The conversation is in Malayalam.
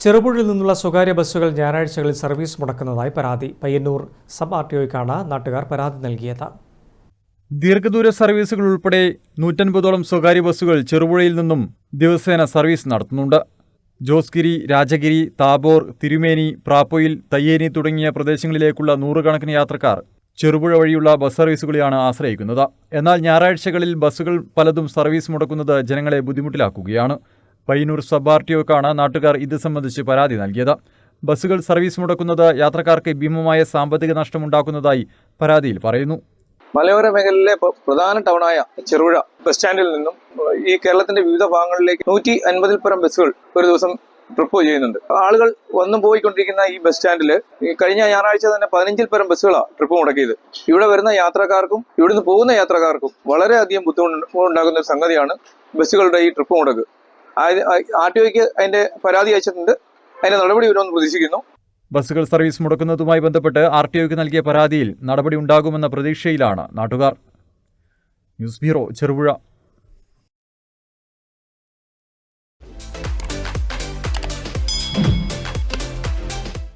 ചെറുപുഴയിൽ നിന്നുള്ള സ്വകാര്യ ബസ്സുകൾ ഞായറാഴ്ചകളിൽ സർവീസ് മുടക്കുന്നതായി പരാതി. പയ്യന്നൂർ സബ് ആർ ടി ഒക്കാണ് നാട്ടുകാർ പരാതി നൽകിയത്. ദീർഘദൂര സർവീസുകൾ ഉൾപ്പെടെ നൂറ്റൻപതോളം സ്വകാര്യ ബസ്സുകൾ ചെറുപുഴയിൽ നിന്നും ദിവസേന സർവീസ് നടത്തുന്നുണ്ട്. ജോസ്ഗിരി രാജഗിരി താബോർ തിരുമേനി പ്രാപ്പൊയിൽ തയ്യേനി തുടങ്ങിയ പ്രദേശങ്ങളിലേക്കുള്ള നൂറുകണക്കിന് യാത്രക്കാർ ചെറുപുഴ വഴിയുള്ള ബസ് സർവീസുകളെയാണ് ആശ്രയിക്കുന്നത്. എന്നാൽ ഞായറാഴ്ചകളിൽ ബസ്സുകൾ പലതും സർവീസ് മുടക്കുന്നത് ജനങ്ങളെ ബുദ്ധിമുട്ടിലാക്കുകയാണ്. പയ്യന്നൂർ സബ് ആർ ടി ഒക്കാണ് നാട്ടുകാർ ഇത് സംബന്ധിച്ച് പരാതി നൽകിയത്. ബസ്സുകൾ സർവീസ് മുടക്കുന്നത് യാത്രക്കാർക്ക് ഭീമമായ സാമ്പത്തിക നഷ്ടമുണ്ടാക്കുന്നതായി പരാതിയിൽ പറയുന്നു. മലയോര മേഖലയിലെ പ്രധാന ടൗണായ ചെറുപുഴ ബസ് സ്റ്റാൻഡിൽ നിന്നും ഈ കേരളത്തിന്റെ വിവിധ ഭാഗങ്ങളിലേക്ക് നൂറ്റി അൻപതിൽ പരം ബസ്സുകൾ ഒരു ദിവസം ട്രിപ്പ് ചെയ്യുന്നുണ്ട്. ആളുകൾ വന്നു പോയിക്കൊണ്ടിരിക്കുന്ന ഈ ബസ് സ്റ്റാൻഡിൽ കഴിഞ്ഞ ഞായറാഴ്ച തന്നെ പതിനഞ്ചിൽ പരം ബസ്സുകളാണ് ട്രിപ്പ് മുടക്കിയത്. ഇവിടെ വരുന്ന യാത്രക്കാർക്കും ഇവിടുന്ന് പോകുന്ന യാത്രക്കാർക്കും വളരെയധികം ബുദ്ധിമുട്ടുണ്ടാകുന്ന ഒരു സംഗതിയാണ് ബസ്സുകളുടെ ഈ ട്രിപ്പ് മുടക്ക്. ആർ ടി ഒക്ക് അതിന്റെ പരാതി അയച്ചിട്ടുണ്ട്. അതിന്റെ നടപടി വരുമെന്ന് പ്രതീക്ഷിക്കുന്നു. ബസ്സുകൾ സർവീസ് മുടക്കുന്നതുമായി ബന്ധപ്പെട്ട് ആർ ടി ഒക്ക് നൽകിയ പരാതിയിൽ നടപടി ഉണ്ടാകുമെന്ന പ്രതീക്ഷയിലാണ് നാട്ടുകാർ. News bureau Cherupuzha.